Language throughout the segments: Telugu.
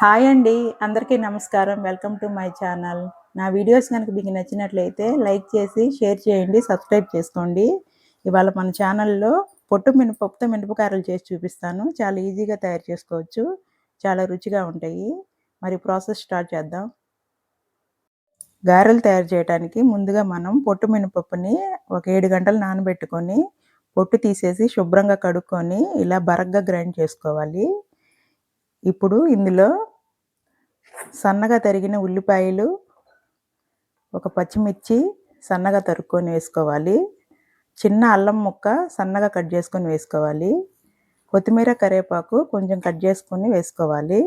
హాయ్ అండి అందరికీ నమస్కారం. Welcome to my channel. నా వీడియోస్ కనుక మీకు నచ్చినట్లయితే లైక్ చేసి షేర్ చేయండి సబ్స్క్రైబ్ చేసుకోండి. ఇవాళ మన ఛానల్లో పొట్టు మినపప్పుతో మినపకాయలు చేసి చూపిస్తాను. చాలా ఈజీగా తయారు చేసుకోవచ్చు. చాలా రుచిగా ఉంటాయి. మరి ప్రాసెస్ స్టార్ట్ చేద్దాం. గారెలు తయారు చేయడానికి ముందుగా మనం పొట్టు మినపప్పుని ఒక ఏడు గంటలు నానబెట్టుకొని పొట్టు తీసేసి శుభ్రంగా కడుక్కొని ఇలా బరగ్గా గ్రైండ్ చేసుకోవాలి. ఇప్పుడు ఇందులో సన్నగా తరిగిన ఉల్లిపాయలు ఒక పచ్చిమిర్చి సన్నగా తరుక్కొని వేసుకోవాలి. చిన్న అల్లం ముక్క సన్నగా కట్ చేసుకొని వేసుకోవాలి. కొత్తిమీర కరివేపాకు కొంచెం కట్ చేసుకొని వేసుకోవాలి.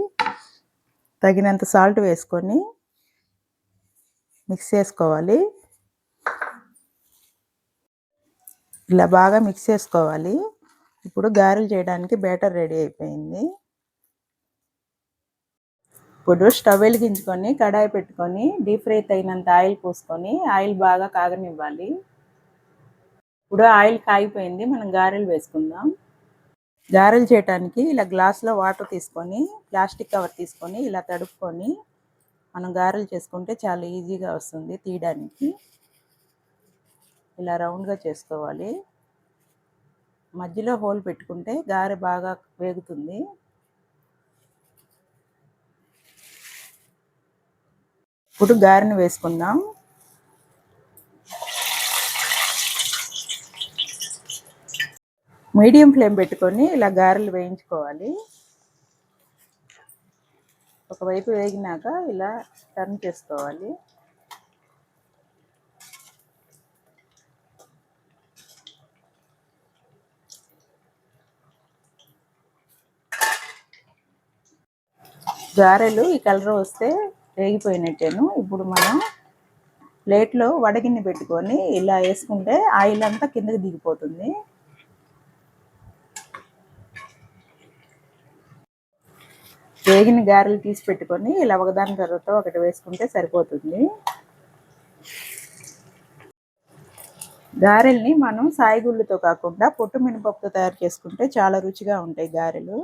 తగినంత సాల్ట్ వేసుకొని మిక్స్ చేసుకోవాలి. ఇలా బాగా మిక్స్ చేసుకోవాలి. ఇప్పుడు గారెలు చేయడానికి బ్యాటర్ రెడీ అయిపోయింది. ఇప్పుడు స్టవ్ వెలిగించుకొని కడాయి పెట్టుకొని డీప్ ఫ్రై తగినంత ఆయిల్ పోసుకొని ఆయిల్ బాగా కాగనివ్వాలి. ఇప్పుడు ఆయిల్ కాగిపోయింది మనం గారెలు వేసుకుందాం. గారెలు చేయటానికి ఇలా గ్లాస్లో వాటర్ తీసుకొని ప్లాస్టిక్ కవర్ తీసుకొని ఇలా తడుపుకొని మనం గారెలు చేసుకుంటే చాలా ఈజీగా వస్తుంది తీయడానికి. ఇలా రౌండ్గా చేసుకోవాలి. మధ్యలో హోల్ పెట్టుకుంటే గారె బాగా వేగుతుంది. ఇప్పుడు గారెను వేసుకుందాం. మీడియం ఫ్లేమ్ పెట్టుకొని ఇలా గారెలు వేయించుకోవాలి. ఒకవైపు వేగినాక ఇలా టర్న్ చేసుకోవాలి. గారెలు ఈ కలర్ వస్తే రేగిపోయినట్టేను ఇప్పుడు మనం ప్లేట్లో వడగిన్ని పెట్టుకొని ఇలా వేసుకుంటే ఆయిల్ అంతా కిందకి దిగిపోతుంది. వేగిన గారెలు తీసి పెట్టుకొని ఇలా ఒకదాని తర్వాత ఒకటి వేసుకుంటే సరిపోతుంది. గారెల్ని మనం సాయిగుళ్ళుతో కాకుండా పొట్టు మినపప్పుతో తయారు చేసుకుంటే చాలా రుచిగా ఉంటాయి గారెలు.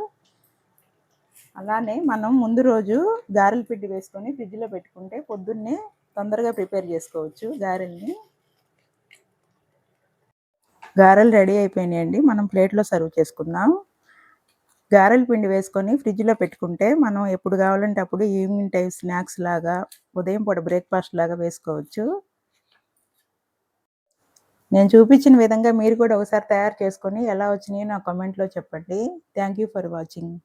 అలానే మనం ముందు రోజు గారెల పిండి వేసుకొని ఫ్రిడ్జ్లో పెట్టుకుంటే పొద్దున్నే తొందరగా ప్రిపేర్ చేసుకోవచ్చు గారెల్ని. గారెలు రెడీ అయిపోయినాయండి మనం ప్లేట్లో సర్వ్ చేసుకుందాం. గారెల పిండి వేసుకొని ఫ్రిడ్జ్లో పెట్టుకుంటే మనం ఎప్పుడు కావాలంటే అప్పుడు ఈవినింగ్ టైం స్నాక్స్ లాగా ఉదయం పూట బ్రేక్ఫాస్ట్ లాగా వేసుకోవచ్చు. నేను చూపించిన విధంగా మీరు కూడా ఒకసారి తయారు చేసుకొని ఎలా వచ్చినాయో నా కామెంట్లో చెప్పండి. Thank you for watching.